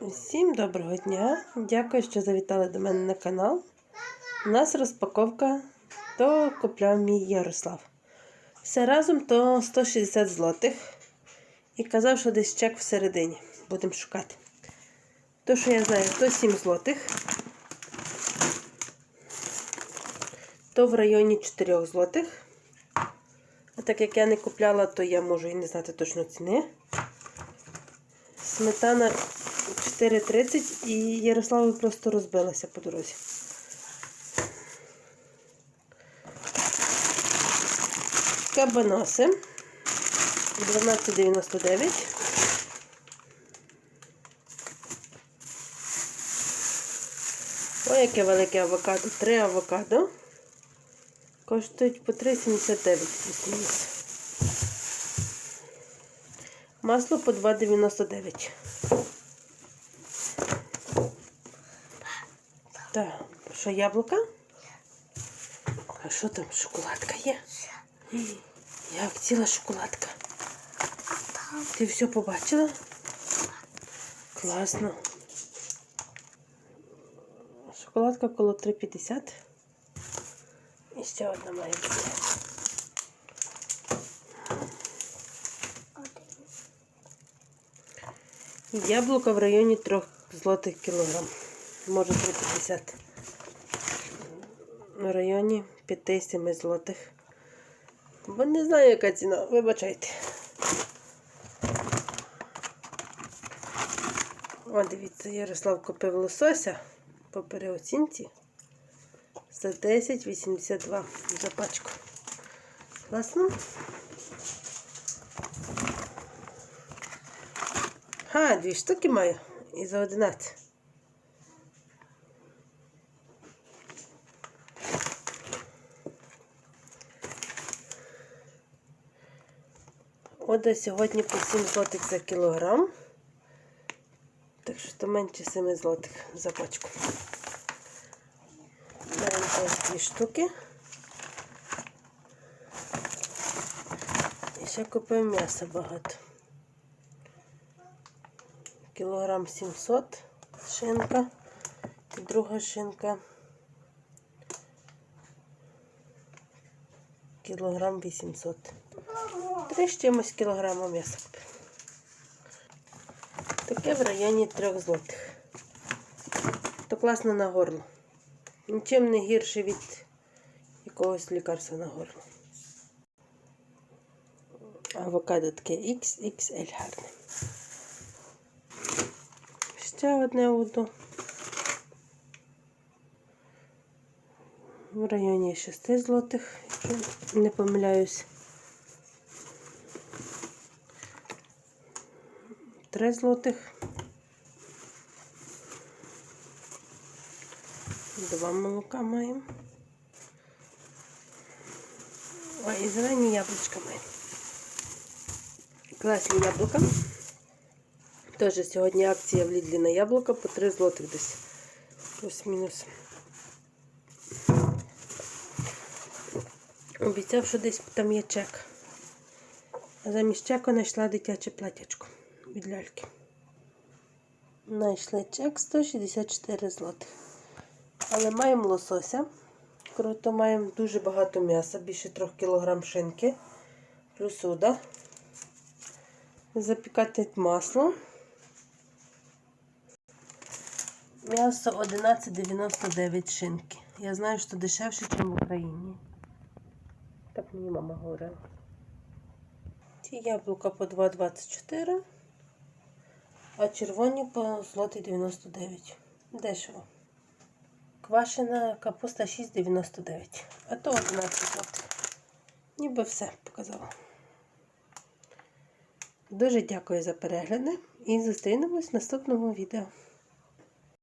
Всім доброго дня! Дякую, що завітали до мене на канал. У нас розпаковка, то купляв мій Ярослав. Все разом то 160 злотих. І казав, що десь чек всередині. Будемо шукати. То, що я знаю, то 7 злотих. То в районі 4 злотих. А так як я не купляла, то я можу і не знати точно ціни. Сметана 4,30 і Ярославі просто розбилася по дорозі. Кабаноси 12,99. Ой, яке велике авокадо. Три авокадо. Коштують по 3,79. Масло по 2,99. Так, що яблука? А що там? Шоколадка є? Ій, Як ціла шоколадка? Ти все побачила? Класно. Шоколадка коло 3,50. І ще одна має бути. Яблука в районі 3 злотих кілограм. Може 3,50. В районі 5-7 злотих. Бо не знаю, яка ціна. Вибачайте. О, дивіться, Ярослав купив лосося по переоцінці за 10,82 за пачку. Класно? А, дві штуки маю. І за 11. Ода сьогодні по 7 злотих за кілограм. Так що то менше 7 злотих за пачку. Беремо ось дві штуки. І ще купив м'яса багато. Кілограм 700 шинка і друга шинка. Кілограм 800. Три з чимось кілограма м'яса. Таке в районі 3 злотих. То класно на горло. Нічим не гірше від якогось лікарства на горло. Авокадо таке XXL гарне. Ще одне уду. В районі 6 злотих, якщо не помиляюсь. 3 злотих. Два молока маємо. А і зелені яблучка маємо. Класні яблука. Теж сьогодні акція в Лідлі на яблука по 3 злотих десь. Плюс-мінус. Обіцяв, що десь там є чек. А замість чеку знайшла дитяче платячко від ляльки. Знайшли чек 164 злотих. Але маємо лосося. Круто, маємо дуже багато м'яса, більше 3 кг шинки. Плюс уда. Запікати масло. М'ясо 11,99 шинки. Я знаю, що дешевше, ніж в Україні. Так мені мама говорила. Ці яблука по 2,24, а червоні по злотий 99. Дешево. Квашена капуста 6,99. А то 11 злотих. Ніби все показала. Дуже дякую за перегляди і зустрінемось в наступному відео.